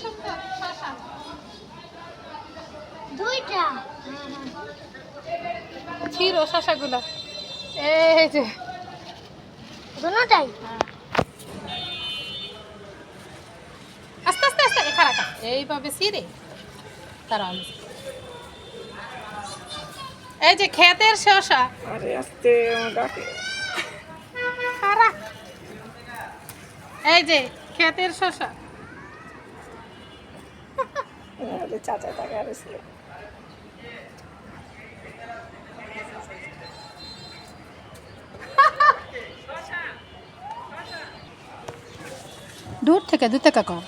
সুন্দর শশা দুইটা। ছিল শশাগুলো। এই যে। দুটাই? আস্তে আস্তে আস্তে এইভাবে সিরে তারা এই যে ক্ষেতের শশা। আরে আস্তে আমার এই যে ক্ষেতের শশা। চাচা তাকে আরে ছিল দূর থেকে দূর থেকে কর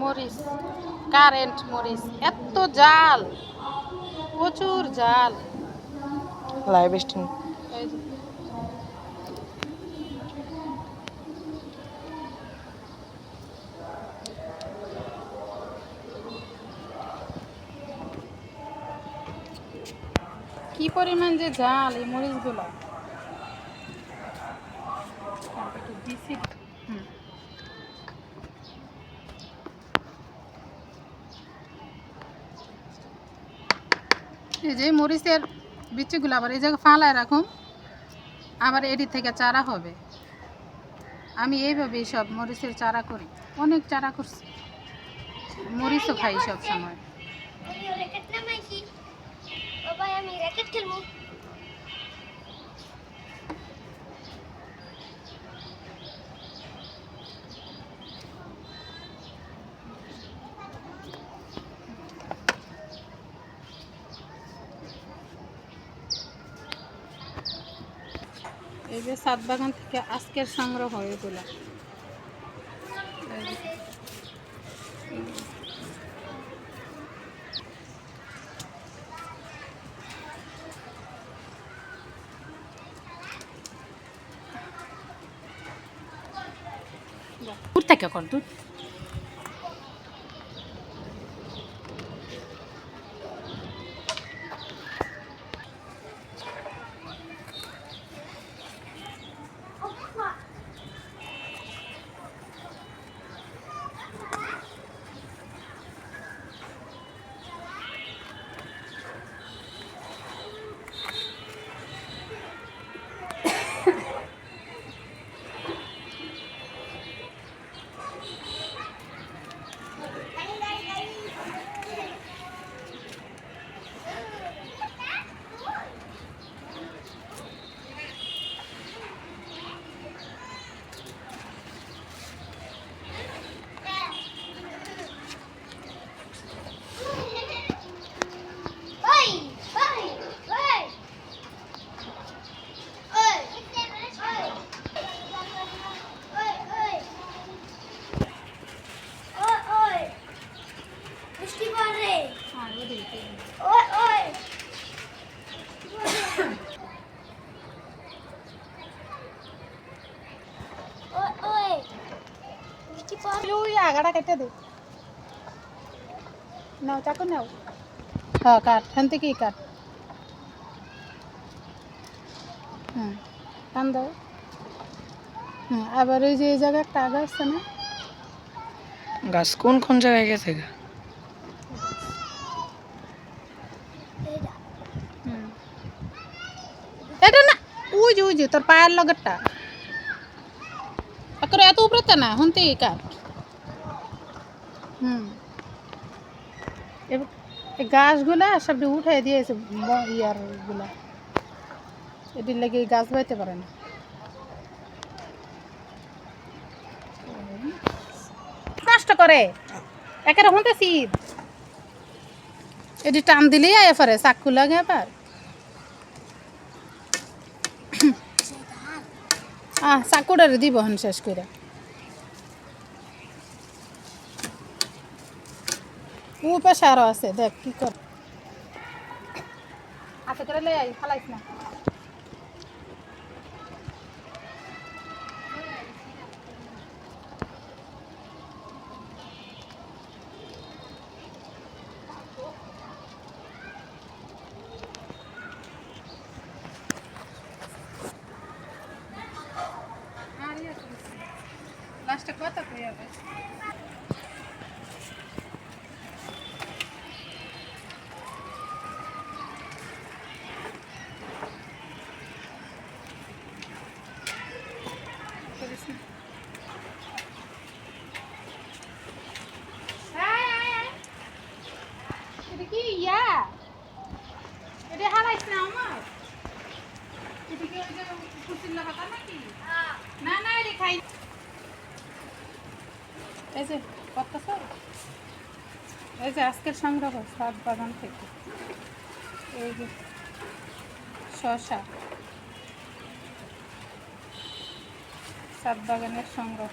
মরিচ কারেন্ট মরিচ এত জাল প্রচুর জাল। লাইভ স্ট্রিম এই যে কি পরিমাণ যে ঝাল এই মরিচগুলো? এই যে মরিচের বিচিগুলো আবার এই জায়গায় ফালায় রাখুন, আবার এটি থেকে চারা হবে। আমি এইভাবেই সব মরিচের চারা করি, অনেক চারা করছি। মরিচও খাই সব সময় এই যে সাত বাগান থেকে আজকের সংগ্রহ এগুলো। দূর থেকে কর দূর বৃষ্টি পড়ে ওই আগাটা কেটে দে নাও চাকু নাও হ্যাঁ কাট এখান থেকেই কাট হুম টান দাও হুম আবার ওই যে এই জায়গায় একটা আগা আছে না গাছ কোন কোন জায়গায় গেছে গা এটা হুম এটা না ওই যে ওই যে তোর পায়ের লগেরটা একরে এত উপরে তো না হুনতেই কাট হুম। এই গাছগুলা সব উঠে দিয়েছে ব- ইয়ারগুলা এটির লেগে গাছ বাইতে পারে না। নষ্ট করে। একের হতে শীত এটি টান দিলেই আয় পারে, চাকু লাগে আবার। আহ দিব হন শেষ করে ও পাশে আরও আছে দেখ কি কর হাতে করে লই আই ফালাইস না লাস্টে কত করে হবে করিস না। আয়, আয়, আয়। এটা কি ইয়া এটা হারাইস না আমার এটা কি ওই যে কুচির লাগাতা নাকি না না এটা খাই এই যে কত এই যে, আজকের সংগ্রহ, সাত বাগান থেকে। এই যে শশা সাত বাগানের সংগ্রহ।